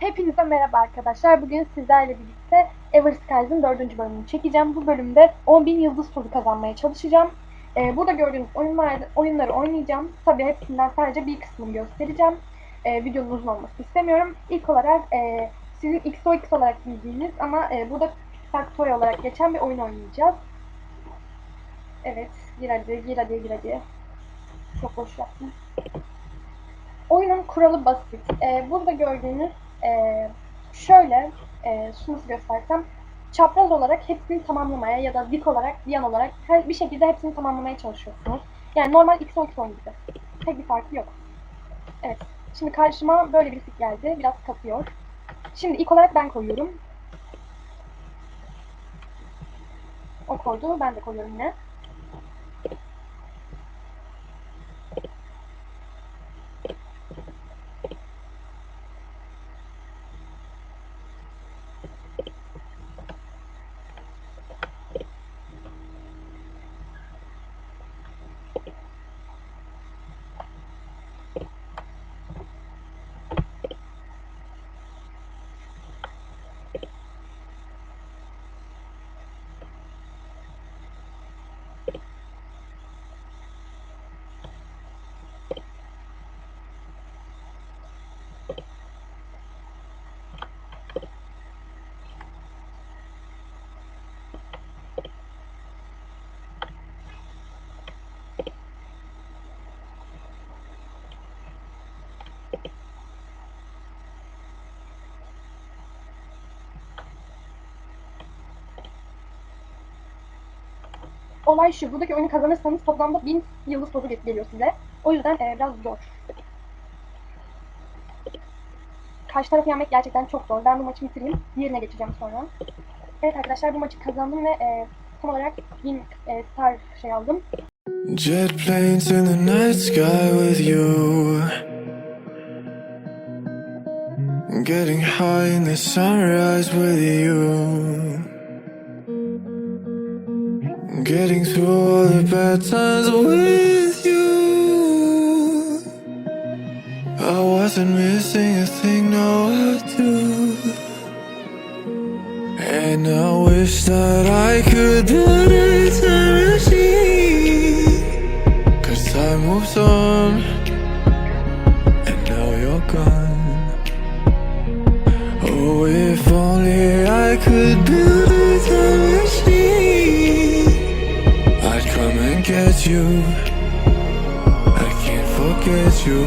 Hepinize merhaba arkadaşlar. Bugün sizlerle birlikte Everskys'ın dördüncü bölümünü çekeceğim. Bu bölümde 10.000 yıldız turu kazanmaya çalışacağım. Ee, burada gördüğünüz oyunlar, oyunları oynayacağım. Tabii hepsinden sadece bir kısmını göstereceğim. Ee, videonun uzun olmasını istemiyorum. İlk olarak e, sizin XOX olarak bildiğiniz ama e, burada Factory olarak geçen bir oyun oynayacağız. Evet, gir hadi, gir hadi, gir hadi. Çok boş yaptım. Oyunun kuralı basit. Ee, burada gördüğünüz e, şöyle e, nasıl göstersem çapraz olarak hepsini tamamlamaya ya da dik olarak, yan olarak her bir şekilde hepsini tamamlamaya çalışıyorsunuz. Yani normal XOX oyun gibi. Tek bir farkı yok. Evet. Şimdi karşıma böyle birisi geldi. Biraz kasıyor. Şimdi ilk olarak ben koyuyorum. O koydu. Ben de koyuyorum yine. Olay şu. Buradaki oyunu kazanırsanız toplamda 1000 yıldız tozu geliyor size. O yüzden e, biraz zor. Karşı tarafı yenmek gerçekten çok zor. Ben bu maçı bitireyim. Diğerine geçeceğim sonra. Evet arkadaşlar bu maçı kazandım ve e, tam olarak 1000 e, star şey aldım. Jet planes in the night sky with you. Getting high in the sunrise with you. Getting through all the bad times with you. I wasn't missing a thing, no, I do. And I wish that I could build a time machine. Cause time moves on, and now you're gone. Oh, if only I could build a time machine, I'd come and get you. I can't forget you.